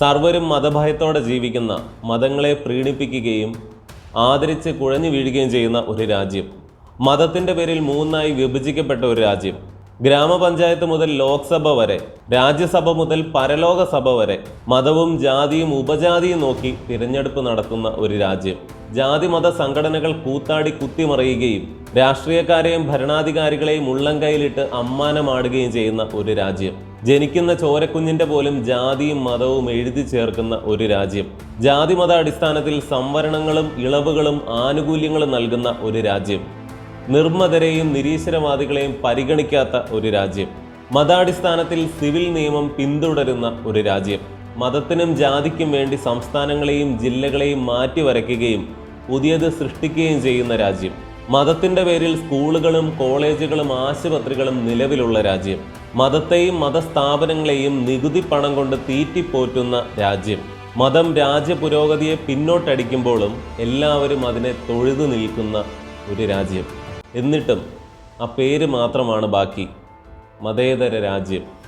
സർവരും മതഭയത്തോടെ ജീവിക്കുന്ന മതങ്ങളെ പ്രീണിപ്പിക്കുകയും ആദരിച്ച് കുഴഞ്ഞു വീഴുകയും ചെയ്യുന്ന ഒരു രാജ്യം. മതത്തിന്റെ പേരിൽ മൂന്നായി വിഭജിക്കപ്പെട്ട ഒരു രാജ്യം. ഗ്രാമപഞ്ചായത്ത് മുതൽ ലോക്സഭ വരെ രാജ്യസഭ മുതൽ പരലോകസഭ വരെ മതവും ജാതിയും ഉപജാതിയും നോക്കി തിരഞ്ഞെടുപ്പ് നടത്തുന്ന ഒരു രാജ്യം. ജാതി മത സംഘടനകൾ കൂത്താടി കുത്തിമറിയുകയും രാഷ്ട്രീയക്കാരെയും ഭരണാധികാരികളെയും ഉള്ളംകൈയിലിട്ട് അമ്മാനമാടുകയും ചെയ്യുന്ന ഒരു രാജ്യം. ജനിക്കുന്ന ചോരക്കുഞ്ഞിന്റെ പോലും ജാതിയും മതവും എഴുതി ചേർക്കുന്ന ഒരു രാജ്യം. ജാതി മത അടിസ്ഥാനത്തിൽ സംവരണങ്ങളും ഇളവുകളും ആനുകൂല്യങ്ങളും നൽകുന്ന ഒരു രാജ്യം. നിർമ്മതരെയും നിരീശ്വരവാദികളെയും പരിഗണിക്കാത്ത ഒരു രാജ്യം. മതാടിസ്ഥാനത്തിൽ സിവിൽ നിയമം പിന്തുടരുന്ന ഒരു രാജ്യം. മതത്തിനും ജാതിക്കും വേണ്ടി സംസ്ഥാനങ്ങളെയും ജില്ലകളെയും മാറ്റിവരയ്ക്കുകയും പുതിയത് സൃഷ്ടിക്കുകയും ചെയ്യുന്ന രാജ്യം. മതത്തിന്റെ പേരിൽ സ്കൂളുകളും കോളേജുകളും ആശുപത്രികളും നിലവിലുള്ള രാജ്യം. മതത്തെയും മതസ്ഥാപനങ്ങളെയും നികുതി പണം കൊണ്ട് തീറ്റിപ്പോറ്റുന്ന രാജ്യം. മതം രാജ്യപുരോഗതിയെ പിന്നോട്ടടിക്കുമ്പോഴും എല്ലാവരും അതിനെ തൊഴുതു നിൽക്കുന്ന ഒരു രാജ്യം. എന്നിട്ടും ആ പേര് മാത്രമാണ് ബാക്കി. മതേതര രാജ്യം.